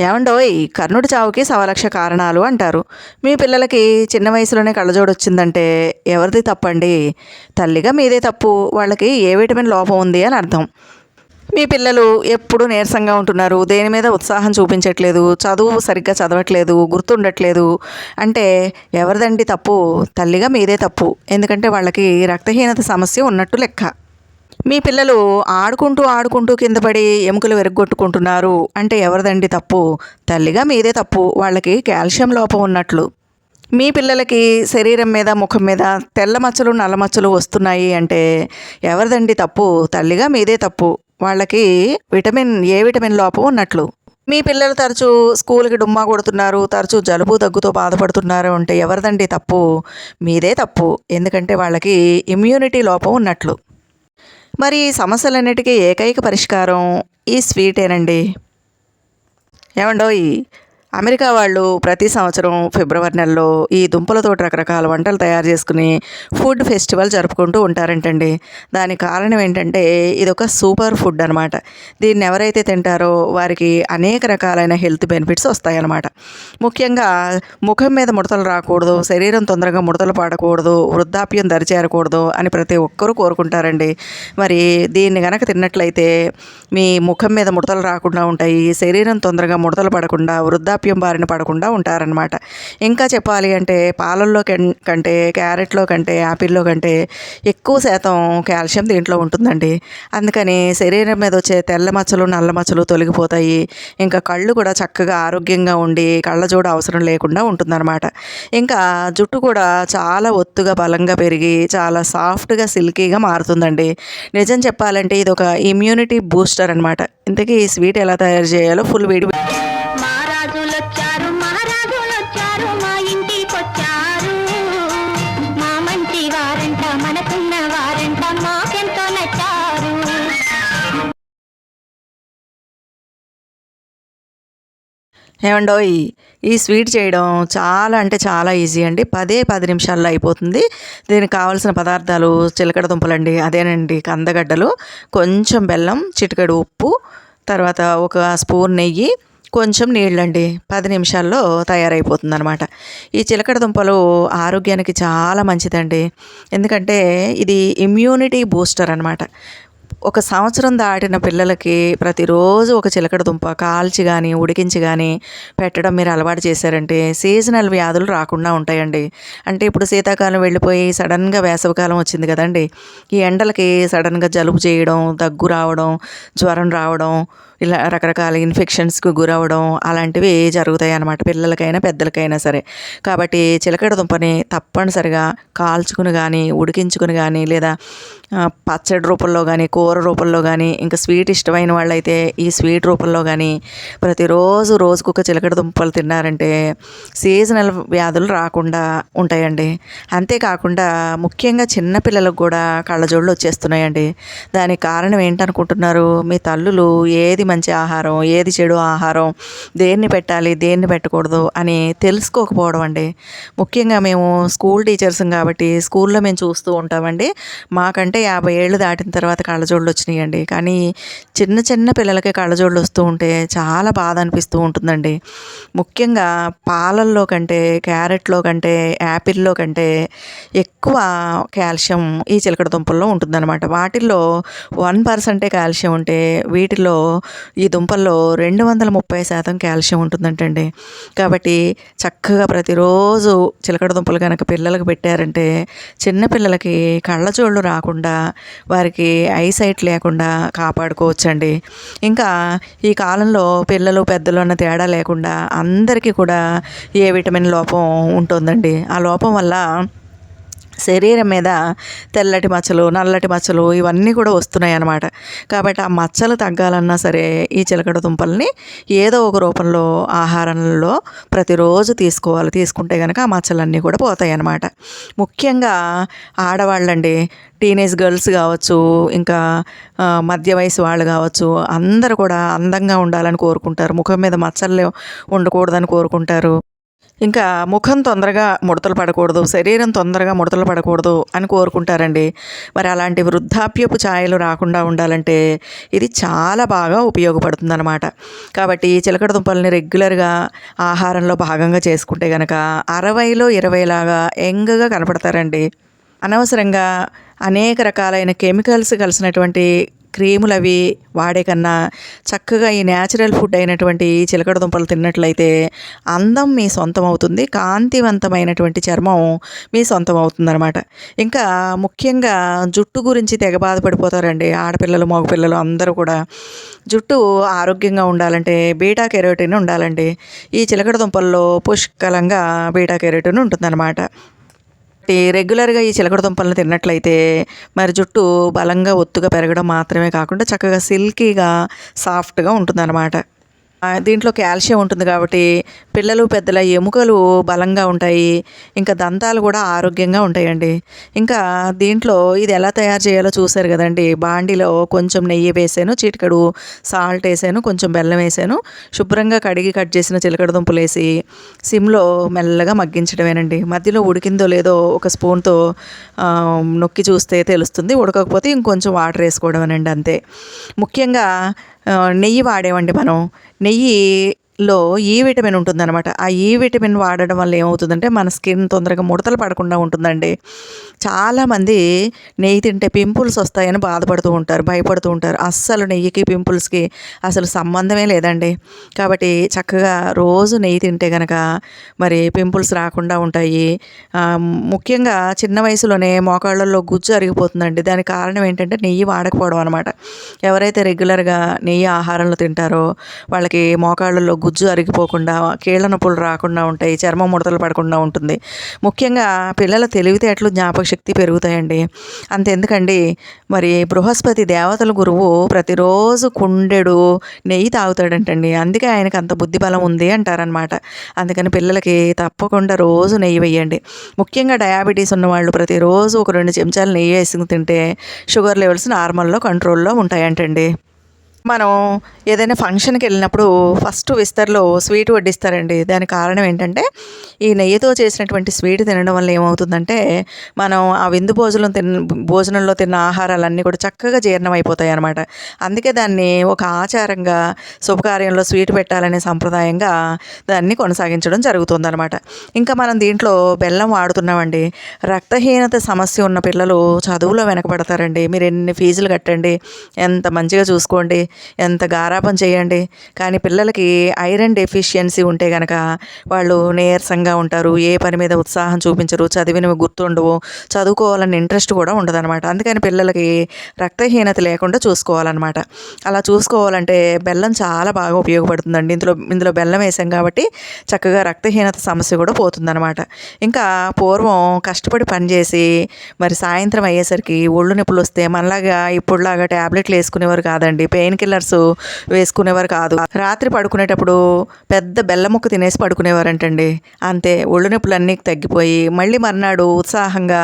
ఏమండో ఈ కర్ణుడి చావుకి సవలక్ష కారణాలు అంటారు. మీ పిల్లలకి చిన్న వయసులోనే కళ్ళజోడు వచ్చిందంటే ఎవరిది తప్పండి? తల్లిగా మీదే తప్పు. వాళ్ళకి ఏ విటమిన్ లోపం ఉంది అని అర్థం. మీ పిల్లలు ఎప్పుడు నీరసంగా ఉంటున్నారు. దేని మీద ఉత్సాహం చూపించట్లేదు. చదువు సరిగ్గా చదవట్లేదు. గుర్తుండట్లేదు. అంటే ఎవరిదండి తప్పు? తల్లిగా మీదే తప్పు. ఎందుకంటే వాళ్ళకి రక్తహీనత సమస్య ఉన్నట్టు లెక్క. మీ పిల్లలు ఆడుకుంటూ ఆడుకుంటూ కింద పడి ఎముకలు వెరగొట్టుకుంటున్నారు అంటే ఎవరిదండి తప్పు? తల్లిగా మీదే తప్పు. వాళ్ళకి కాల్షియం లోపం ఉన్నట్లు. మీ పిల్లలకి శరీరం మీద ముఖం మీద తెల్ల మచ్చలు నల్ల మచ్చలు వస్తున్నాయి అంటే ఎవరిదండి తప్పు? తల్లిగా మీదే తప్పు. వాళ్ళకి విటమిన్ ఏ విటమిన్ లోపం ఉన్నట్లు. మీ పిల్లలు తరచూ స్కూల్కి డుమ్మా కొడుతున్నారు తరచూ జలుబు దగ్గుతో బాధపడుతున్నారు అంటే ఎవరిదండి తప్పు? మీదే తప్పు. ఎందుకంటే వాళ్ళకి ఇమ్యూనిటీ లోపం ఉన్నట్లు. మరి ఈ సమస్యలన్నిటికీ ఏకైక పరిష్కారం ఈ స్వీటేనండి. ఏమండోయ్? అమెరికా వాళ్ళు ప్రతి సంవత్సరం ఫిబ్రవరి నెలలో ఈ దుంపలతో రకరకాల వంటలు తయారు చేసుకుని ఫుడ్ ఫెస్టివల్ జరుపుకుంటూ ఉంటారంటండి. దానికి కారణం ఏంటంటే ఇది ఒక సూపర్ ఫుడ్ అనమాట దీన్ని ఎవరైతే తింటారో వారికి అనేక రకాలైన హెల్త్ బెనిఫిట్స్ వస్తాయన్నమాట. ముఖ్యంగా ముఖం మీద ముడతలు రాకూడదు శరీరం తొందరగా ముడతలు పడకూడదు వృద్ధాప్యం దరిచేరకూడదు అని ప్రతి ఒక్కరూ కోరుకుంటారండి. మరి దీన్ని గనక తిన్నట్లయితే మీ ముఖం మీద ముడతలు రాకుండా ఉంటాయి శరీరం తొందరగా ముడతలు పడకుండా వృద్ధాప్యం బారిన పడకుండా ఉంటారనమాట ఇంకా చెప్పాలి అంటే పాలల్లో కంటే క్యారెట్లో కంటే యాపిల్లో కంటే ఎక్కువ శాతం కాల్షియం దీంట్లో ఉంటుందండి. అందుకని శరీరం మీద వచ్చే తెల్ల మచ్చలు నల్ల మచ్చలు తొలగిపోతాయి. ఇంకా కళ్ళు కూడా చక్కగా ఆరోగ్యంగా ఉండి కళ్ళజోడు అవసరం లేకుండా ఉంటుందన్నమాట. ఇంకా జుట్టు కూడా చాలా ఒత్తుగా బలంగా పెరిగి చాలా సాఫ్ట్గా సిల్కీగా మారుతుందండి. నిజం చెప్పాలంటే ఇది ఒక ఇమ్యూనిటీ బూస్టర్ అనమాట ఇంతకీ ఈ స్వీట్ ఎలా తయారు చేయాలో ఫుల్ వీడియో ఏమండోయ్ ఈ స్వీట్ చేయడం చాలా అంటే చాలా ఈజీ అండి. పదే పది నిమిషాల్లో అయిపోతుంది. దీనికి కావాల్సిన పదార్థాలు చిలకడ దుంపలండి అదేనండి కందగడ్డలు కొంచెం బెల్లం చిటికెడు ఉప్పు తర్వాత ఒక స్పూన్ నెయ్యి కొంచెం నీళ్ళండి. పది నిమిషాల్లో తయారైపోతుంది అనమాట ఈ చిలకడ దుంపలు ఆరోగ్యానికి చాలా మంచిదండి. ఎందుకంటే ఇది ఇమ్యూనిటీ బూస్టర్ అనమాట. ఒక సంవత్సరం దాటిన పిల్లలకి ప్రతిరోజు ఒక చిలకడ దుంప కాల్చి కానీ ఉడికించి కానీ పెట్టడం మీరు అలవాటు చేశారంటే సీజనల్ వ్యాధులు రాకుండా ఉంటాయండి. అంటే ఇప్పుడు శీతాకాలం వెళ్ళిపోయి సడన్గా వేసవికాలం వచ్చింది కదండి. ఈ ఎండలకి సడన్గా జలుబు చేయడం దగ్గు రావడం జ్వరం రావడం ఇలా రకరకాల ఇన్ఫెక్షన్స్కి గురవడం అలాంటివి జరుగుతాయి అన్నమాట పిల్లలకైనా పెద్దలకైనా సరే. కాబట్టి చిలకడ దుంపని తప్పనిసరిగా కాల్చుకుని కానీ ఉడికించుకుని కానీ లేదా పచ్చడి రూపంలో కానీ కూర రూపంలో కానీ ఇంకా స్వీట్ ఇష్టమైన వాళ్ళైతే ఈ స్వీట్ రూపంలో కానీ ప్రతిరోజు రోజుకొక చిలకడ దుంపలు తిన్నారంటే సీజనల్ వ్యాధులు రాకుండా ఉంటాయండి. అంతేకాకుండా ముఖ్యంగా చిన్నపిల్లలకు కూడా కళ్ళజోళ్ళు వచ్చేస్తున్నాయండి. దానికి కారణం ఏంటనుకుంటున్నారు? మీ తల్లులు ఏది మంచి ఆహారం ఏది చెడు ఆహారం దేన్ని పెట్టాలి దేన్ని పెట్టకూడదు అని తెలుసుకోకపోవడం అండి. ముఖ్యంగా మేము స్కూల్ టీచర్స్ కాబట్టి స్కూల్లో మేము చూస్తూ ఉంటామండి. మాకంటే యాభై ఏళ్ళు దాటిన తర్వాత కళ్ళజోళ్ళు వచ్చినాయండి. కానీ చిన్న చిన్న పిల్లలకి కళ్ళజోళ్ళు వస్తూ ఉంటే చాలా బాధ అనిపిస్తూ ఉంటుందండి. ముఖ్యంగా పాలల్లో కంటే క్యారెట్లో కంటే యాపిల్లో కంటే ఎక్కువ కాల్షియం ఈ చిలకడ దుంపల్లో ఉంటుందన్నమాట. వాటిల్లో వన్ పర్సెంటే కాల్షియం ఉంటే వీటిలో ఈ దుంపల్లో రెండు వందల ముప్పై శాతం కాల్షియం ఉంటుందంటండి. కాబట్టి చక్కగా ప్రతిరోజు చిలకడ దుంపలు కనుక పిల్లలకు పెట్టారంటే చిన్నపిల్లలకి కళ్ళజోళ్ళు రాకుండా వారికి ఐసైట్ లేకుండా కాపాడుకోవచ్చండి. ఇంకా ఈ కాలంలో పిల్లలు పెద్దలు అన్న తేడా లేకుండా అందరికీ కూడా ఏ విటమిన్ లోపం ఉంటుందండి. ఆ లోపం వల్ల శరీరం మీద తెల్లటి మచ్చలు నల్లటి మచ్చలు ఇవన్నీ కూడా వస్తున్నాయి అన్నమాట కాబట్టి ఆ మచ్చలు తగ్గాలన్నా సరే ఈ చిలకడ దుంపల్ని ఏదో ఒక రూపంలో ఆహారంలో ప్రతిరోజు తీసుకోవాలి. తీసుకుంటే కనుక ఆ మచ్చలన్నీ కూడా పోతాయి అన్నమాట ముఖ్యంగా ఆడవాళ్ళండి టీనేజ్ గర్ల్స్ కావచ్చు ఇంకా మధ్య వయసు వాళ్ళు కావచ్చు అందరూ కూడా అందంగా ఉండాలని కోరుకుంటారు. ముఖం మీద మచ్చలు ఉండకూడదని కోరుకుంటారు. ఇంకా ముఖం తొందరగా ముడతలు పడకూడదు శరీరం తొందరగా ముడతలు పడకూడదు అని కోరుకుంటారండి. మరి అలాంటి వృద్ధాప్యపు ఛాయలు రాకుండా ఉండాలంటే ఇది చాలా బాగా ఉపయోగపడుతుందనమాట కాబట్టి చిలకడ దుంపల్ని రెగ్యులర్గా ఆహారంలో భాగంగా చేసుకుంటే కనుక అరవైలో ఇరవైలాగా యంగ్గా కనపడతారండి. అనవసరంగా అనేక రకాలైన కెమికల్స్ కలిసినటువంటి క్రీములు అవి వాడే కన్నా చక్కగా ఈ న్యాచురల్ ఫుడ్ అయినటువంటి ఈ చిలకడ దుంపలు తిన్నట్లయితే అందం మీ సొంతం అవుతుంది కాంతివంతమైనటువంటి చర్మం మీ సొంతం అవుతుందన్నమాట ఇంకా ముఖ్యంగా జుట్టు గురించి తెగ బాధపడిపోతారండి. ఆడపిల్లలు మగపిల్లలు అందరూ కూడా. జుట్టు ఆరోగ్యంగా ఉండాలంటే బీటా కెరోటిన్ ఉండాలండి. ఈ చిలకడ దుంపల్లో పుష్కలంగా బీటా కెరోటిన్ ఉంటుందన్నమాట. కాబట్టి రెగ్యులర్గా ఈ చిలకడ దుంపలను తిన్నట్లయితే మరి జుట్టు బలంగా ఒత్తుగా పెరగడం మాత్రమే కాకుండా చక్కగా సిల్కీగా సాఫ్ట్గా ఉంటుందన్నమాట. దీంట్లో కాల్షియం ఉంటుంది కాబట్టి పిల్లలు పెద్దల ఎముకలు బలంగా ఉంటాయి. ఇంకా దంతాలు కూడా ఆరోగ్యంగా ఉంటాయండి. ఇంకా దీంట్లో ఇది ఎలా తయారు చేయాలో చూశారు కదండి. బాండిలో కొంచెం నెయ్యి వేసాను చిటికడు సాల్ట్ వేసాను కొంచెం బెల్లం వేసాను. శుభ్రంగా కడిగి కట్ చేసిన చిలకడ దుంపలు వేసి సిమ్లో మెల్లగా మగ్గించడమేనండి. మధ్యలో ఉడికిందో లేదో ఒక స్పూన్తో నొక్కి చూస్తే తెలుస్తుంది. ఉడకకపోతే ఇంకొంచెం వాటర్ వేసుకోవడమేనండి అంతే. ముఖ్యంగా నెయ్యి వాడేవండి మనం. నెయ్యి లో ఈ విటమిన్ ఉంటుందన్నమాట. ఆ ఈ విటమిన్ వాడడం వల్ల ఏమవుతుందంటే మన స్కిన్ తొందరగా ముడతలు పడకుండా ఉంటుందండి. చాలామంది నెయ్యి తింటే పింపుల్స్ వస్తాయని బాధపడుతూ ఉంటారు భయపడుతూ ఉంటారు. అస్సలు నెయ్యికి పింపుల్స్కి అసలు సంబంధమే లేదండి. కాబట్టి చక్కగా రోజు నెయ్యి తింటే కనుక మరి పింపుల్స్ రాకుండా ఉంటాయి. ముఖ్యంగా చిన్న వయసులోనే మోకాళ్ళల్లో గుజ్జు అరిగిపోతుందండి. దానికి కారణం ఏంటంటే నెయ్యి వాడకపోవడం అనమాట ఎవరైతే రెగ్యులర్గా నెయ్యి ఆహారంలో తింటారో వాళ్ళకి మోకాళ్ళల్లో గుజ్జు అరిగిపోకుండా కీళ్ళ నొప్పులు రాకుండా ఉంటాయి చర్మం ముడతలు పడకుండా ఉంటుంది. ముఖ్యంగా పిల్లల తెలివితేటలు జ్ఞాపక శక్తి పెరుగుతాయండి. అంతెందుకండి? మరి బృహస్పతి దేవతల గురువు ప్రతిరోజు కుండెడు నెయ్యి తాగుతాడంటండి. అందుకే ఆయనకు అంత బుద్ధి బలం ఉంది అంటారనమాట అందుకని పిల్లలకి తప్పకుండా రోజు నెయ్యి వేయండి. ముఖ్యంగా డయాబెటీస్ ఉన్నవాళ్ళు ప్రతిరోజు ఒక రెండు చెంచాలు నెయ్యి వేసుకుని తింటే షుగర్ లెవెల్స్ నార్మల్లో కంట్రోల్లో ఉంటాయంటండి. మనం ఏదైనా ఫంక్షన్కి వెళ్ళినప్పుడు ఫస్ట్ విస్తర్లో స్వీట్ వడ్డిస్తారండి. దానికి కారణం ఏంటంటే ఈ నెయ్యితో చేసినటువంటి స్వీట్ తినడం వల్ల ఏమవుతుందంటే మనం ఆ విందు భోజనం తిన్న భోజనంలో తిన్న ఆహారాలన్నీ కూడా చక్కగా జీర్ణం అయిపోతాయి అనమాట అందుకే దాన్ని ఒక ఆచారంగా శుభకార్యంలో స్వీట్ పెట్టాలనే సంప్రదాయంగా దాన్ని కొనసాగించడం జరుగుతుందనమాట ఇంకా మనం దీంట్లో బెల్లం వాడుతున్నామండి. రక్తహీనత సమస్య ఉన్న పిల్లలు చదువులో వెనకబడతారండి. మీరు ఎన్ని ఫీజులు కట్టండి ఎంత మంచిగా చూసుకోండి ఎంత గారాపం చేయండి. కానీ పిల్లలకి ఐరన్ డెఫిషియన్సీ ఉంటే కనుక వాళ్ళు నీరసంగా ఉంటారు. ఏ పని మీద ఉత్సాహం చూపించరు. చదివినవి గుర్తుండవు. చదువుకోవాలని ఇంట్రెస్ట్ కూడా ఉండదన్నమాట. అందుకని పిల్లలకి రక్తహీనత లేకుండా చూసుకోవాలన్నమాట. అలా చూసుకోవాలంటే బెల్లం చాలా బాగా ఉపయోగపడుతుందండి. ఇందులో ఇందులో బెల్లం వేసాం కాబట్టి చక్కగా రక్తహీనత సమస్య కూడా పోతుందన్నమాట. ఇంకా పూర్వం కష్టపడి పనిచేసి మరి సాయంత్రం అయ్యేసరికి ఒళ్ళు నొప్పులు వస్తే మనలాగా ఇప్పుడులాగా ట్యాబ్లెట్లు వేసుకునేవారు కాదండి. పెయిన్ కిల్లర్స్ వేసుకునేవారు కాదు. రాత్రి పడుకునేటప్పుడు పెద్ద బెల్లం ముక్క తినేసి పడుకునేవారంటండి. అంతే ఒళ్ళు నొప్పులన్నీ తగ్గిపోయి మళ్ళీ మర్నాడు ఉత్సాహంగా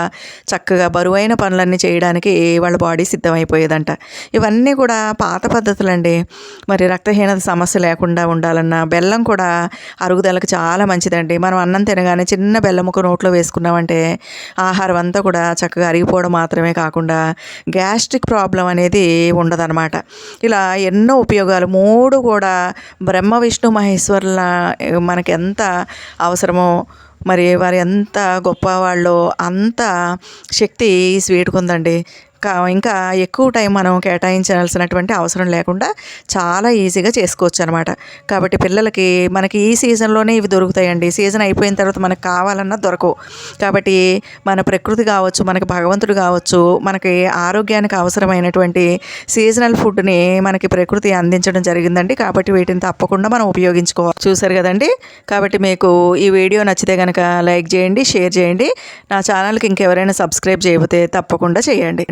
చక్కగా బరువైన పనులన్నీ చేయడానికి వాళ్ళ బాడీ సిద్ధమైపోయేదంట. ఇవన్నీ కూడా పాత పద్ధతులండి. మరి రక్తహీనత సమస్య లేకుండా ఉండాలన్నా బెల్లం కూడా అరుగుదలకు చాలా మంచిదండి. మనం అన్నం తినగానే చిన్న బెల్లముక్క నోట్లో వేసుకున్నామంటే ఆహారం అంతా కూడా చక్కగా అరిగిపోవడం మాత్రమే కాకుండా గ్యాస్ట్రిక్ ప్రాబ్లం అనేది ఉండదన్నమాట. ఇలా ఎన్నో ఉపయోగాలు. మూడు కూడా బ్రహ్మ విష్ణు మహేశ్వరుల మనకి ఎంత అవసరమో మరి వారు ఎంత గొప్పవాళ్ళో అంత శక్తి ఈ స్వీట్కి ఉందండి ఇంకా ఎక్కువ టైం మనం కేటాయించాల్సినటువంటి అవసరం లేకుండా చాలా ఈజీగా చేసుకోవచ్చు అనమాట కాబట్టి పిల్లలకి మనకి ఈ సీజన్లోనే ఇవి దొరుకుతాయండి. సీజన్ అయిపోయిన తర్వాత మనకు కావాలన్నా దొరకవు. కాబట్టి మన ప్రకృతి కావచ్చు మనకి భగవంతుడు కావచ్చు మనకి ఆరోగ్యానికి అవసరమైనటువంటి సీజనల్ ఫుడ్ని మనకి ప్రకృతి అందించడం జరిగిందండి. కాబట్టి వీటిని తప్పకుండా మనం ఉపయోగించుకోవాలి. చూసారు కదండి? కాబట్టి మీకు ఈ వీడియో నచ్చితే కనుక లైక్ చేయండి షేర్ చేయండి. నా ఛానల్కి ఇంకెవరైనా సబ్స్క్రైబ్ చేయకపోతే తప్పకుండా చేయండి.